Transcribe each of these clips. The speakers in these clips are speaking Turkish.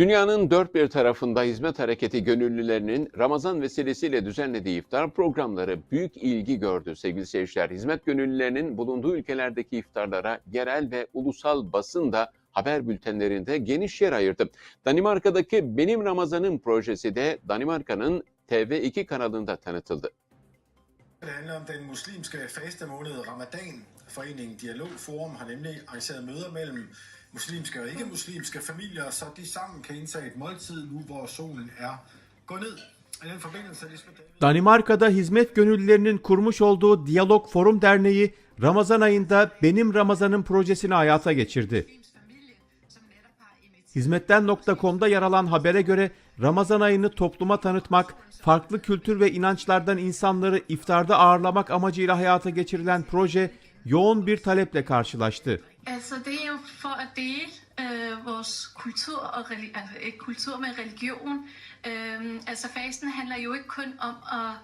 Dünyanın dört bir tarafında hizmet hareketi gönüllülerinin Ramazan vesilesiyle düzenlediği iftar programları büyük ilgi gördü sevgili seyirciler. Hizmet gönüllülerinin bulunduğu ülkelerdeki iftarlara yerel ve ulusal basın da haber bültenlerinde geniş yer ayırdı. Danimarka'daki Benim Ramazanım projesi de Danimarka'nın TV2 kanalında tanıtıldı. Det handler om den muslimske fastemåned Ramadan. Foreningen Dialog Forum har nemlig arrangeret møder mellem muslimske og ikke-muslimske familier, så de sammen kan indtage et måltid nu, hvor solen er gået ned. Danimarka'da hizmet gönüllülerinin kurmuş olduğu Diyalog Forum Derneği Ramazan ayında Benim Ramazanım projesini hayata geçirdi. Hizmetten.com'da yer alan habere göre Ramazan ayını topluma tanıtmak, farklı kültür ve inançlardan insanları iftarda ağırlamak amacıyla hayata geçirilen proje yoğun bir taleple karşılaştı. Altså, det er jo for at dele øh, vores kultur og reli- altså, øh, kultur med religion. Øh, altså, fasten handler jo ikke kun om at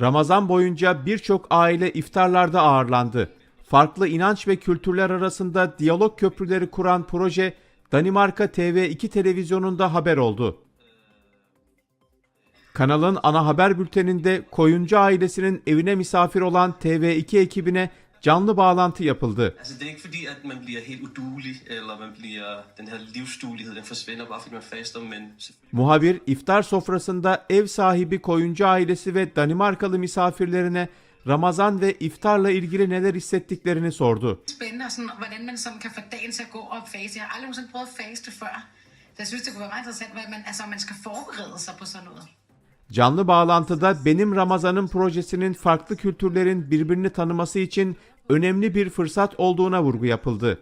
Ramazan boyunca birçok aile iftarlarda ağırlandı. Farklı inanç ve kültürler arasında diyalog köprüleri kuran proje Danimarka TV2 televizyonunda haber oldu. Kanalın ana haber bülteninde Koyuncu ailesinin evine misafir olan TV2 ekibine canlı bağlantı yapıldı. Altså, det er ikke fordi, at man bliver helt udulig, eller man bliver, den her livsduelighed, den forsvinder bare fordi man faster, men selvfølgelig Muhabir iftar sofrasında ev sahibi Koyuncu ailesi ve Danimarkalı misafirlerine Ramazan ve iftarla ilgili neler hissettiklerini sordu. spændende, og sådan, hvordan man sådan kan få dagen til at gå og faste. Jeg har aldrig nogensinde prøvet at faste før. Så jeg synes, det kunne være meget interessant, hvad man, altså, om man skal forberede sig på sådan noget. Canlı bağlantıda Benim Ramazanım projesinin farklı kültürlerin birbirini tanıması için önemli bir fırsat olduğuna vurgu yapıldı.